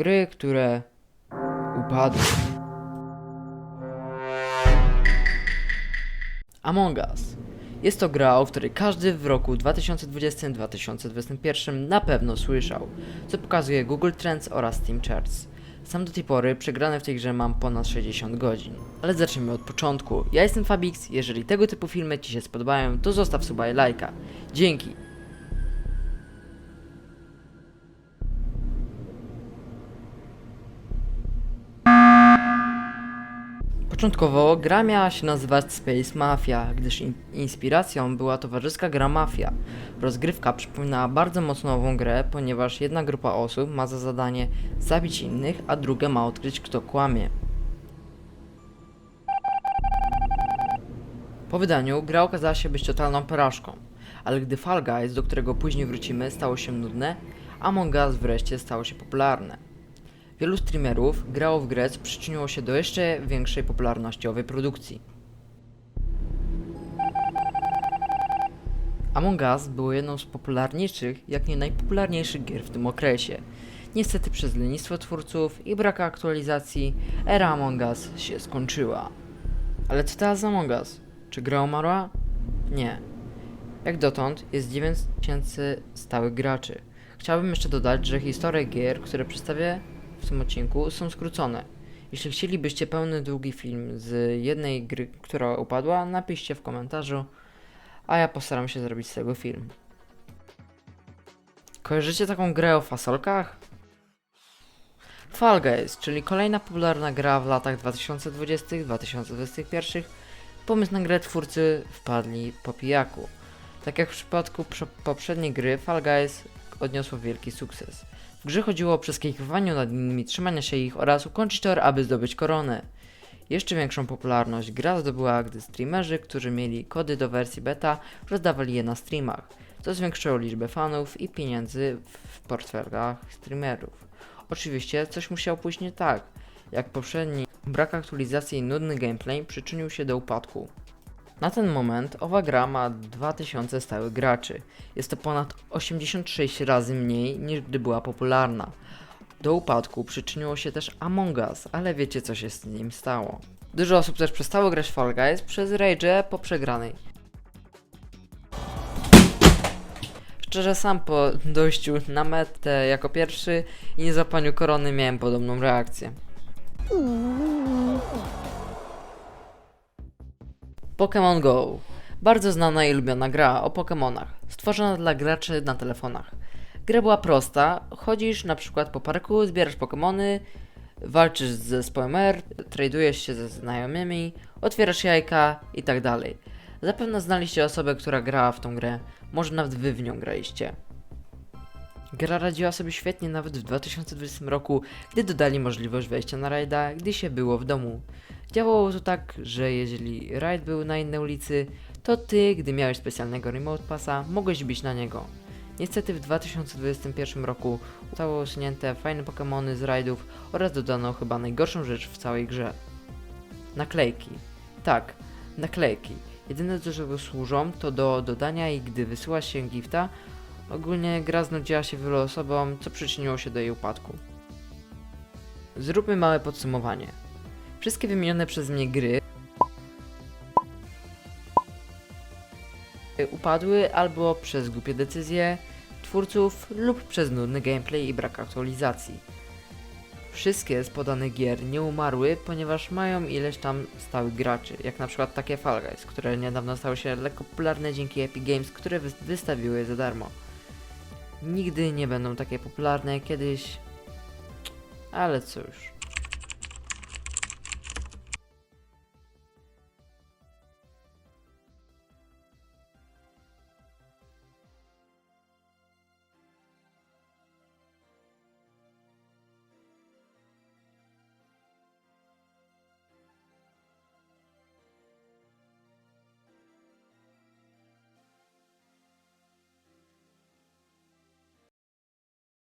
Gry, które upadły. Among Us. Jest to gra, o której każdy w roku 2020-2021 na pewno słyszał, co pokazuje Google Trends oraz Steam Charts. Sam do tej pory przegrane w tej grze mam ponad 60 godzin. Ale zacznijmy od początku. Ja jestem Fabix, jeżeli tego typu filmy Ci się spodobają, to zostaw suba i lajka. Dzięki! Początkowo gra miała się nazywać Space Mafia, gdyż in inspiracją była towarzyska gra Mafia. Rozgrywka przypominała bardzo mocno ową grę, ponieważ jedna grupa osób ma za zadanie zabić innych, a druga ma odkryć kto kłamie. Po wydaniu gra okazała się być totalną porażką, ale gdy Fall Guys, do którego później wrócimy, stało się nudne, Among Us wreszcie stało się popularne. Wielu streamerów grało w grę, co przyczyniło się do jeszcze większej popularności owej produkcji. Among Us było jedną z popularniejszych, jak nie najpopularniejszych gier w tym okresie. Niestety przez lenistwo twórców i brak aktualizacji, era Among Us się skończyła. Ale co teraz Among Us? Czy gra umarła? Nie. Jak dotąd jest 9000 stałych graczy. Chciałbym jeszcze dodać, że historie gier, które przedstawię w tym odcinku są skrócone. Jeśli chcielibyście pełny długi film z jednej gry, która upadła, napiszcie w komentarzu, a ja postaram się zrobić z tego film. Kojarzycie taką grę o fasolkach? Fall Guys, czyli kolejna popularna gra w latach 2020-2021. Pomysł na grę twórcy wpadli po pijaku. Tak jak w przypadku prze- poprzedniej gry, Fall Guys odniosło wielki sukces. W grze chodziło o przeskakiwanie nad innymi, trzymania się ich oraz ukończyć tor, aby zdobyć koronę. Jeszcze większą popularność gra zdobyła, gdy streamerzy, którzy mieli kody do wersji beta, rozdawali je na streamach, co zwiększyło liczbę fanów i pieniędzy w portfelach streamerów. Oczywiście coś musiało pójść nie tak. Jak poprzedni, brak aktualizacji i nudny gameplay przyczynił się do upadku. Na ten moment owa gra ma 2000 stałych graczy. Jest to ponad 86 razy mniej niż gdy była popularna. Do upadku przyczyniło się też Among Us, ale wiecie co się z nim stało. Dużo osób też przestało grać Fall Guys przez rage po przegranej. Szczerze sam po dojściu na metę jako pierwszy i niezłapaniu korony miałem podobną reakcję. Pokémon Go. Bardzo znana i lubiona gra o Pokémonach, stworzona dla graczy na telefonach. Gra była prosta, chodzisz na przykład po parku, zbierasz Pokémony, walczysz z zespołem R, tradujesz się ze znajomymi, otwierasz jajka i tak dalej. Zapewne znaliście osobę, która grała w tą grę, może nawet wy w nią graliście. Gra radziła sobie świetnie nawet w 2020 roku, gdy dodali możliwość wejścia na rajda, gdy się było w domu. Działało to tak, że jeżeli rajd był na innej ulicy, to ty, gdy miałeś specjalnego remote passa, mogłeś bić na niego. Niestety w 2021 roku zostało usunięte fajne Pokémony z rajdów oraz dodano chyba najgorszą rzecz w całej grze. Naklejki. Tak, naklejki. Jedyne do czego służą to do dodania i gdy wysyła się gifta, ogólnie gra znudziła się wielu osobom, co przyczyniło się do jej upadku. Zróbmy małe podsumowanie. Wszystkie wymienione przez mnie gry upadły albo przez głupie decyzje twórców lub przez nudny gameplay i brak aktualizacji. Wszystkie z podanych gier nie umarły, ponieważ mają ileś tam stałych graczy, jak na przykład takie Fall Guys, które niedawno stały się lekko popularne dzięki Epic Games, które wys- wystawiły je za darmo. Nigdy nie będą takie popularne kiedyś, ale cóż.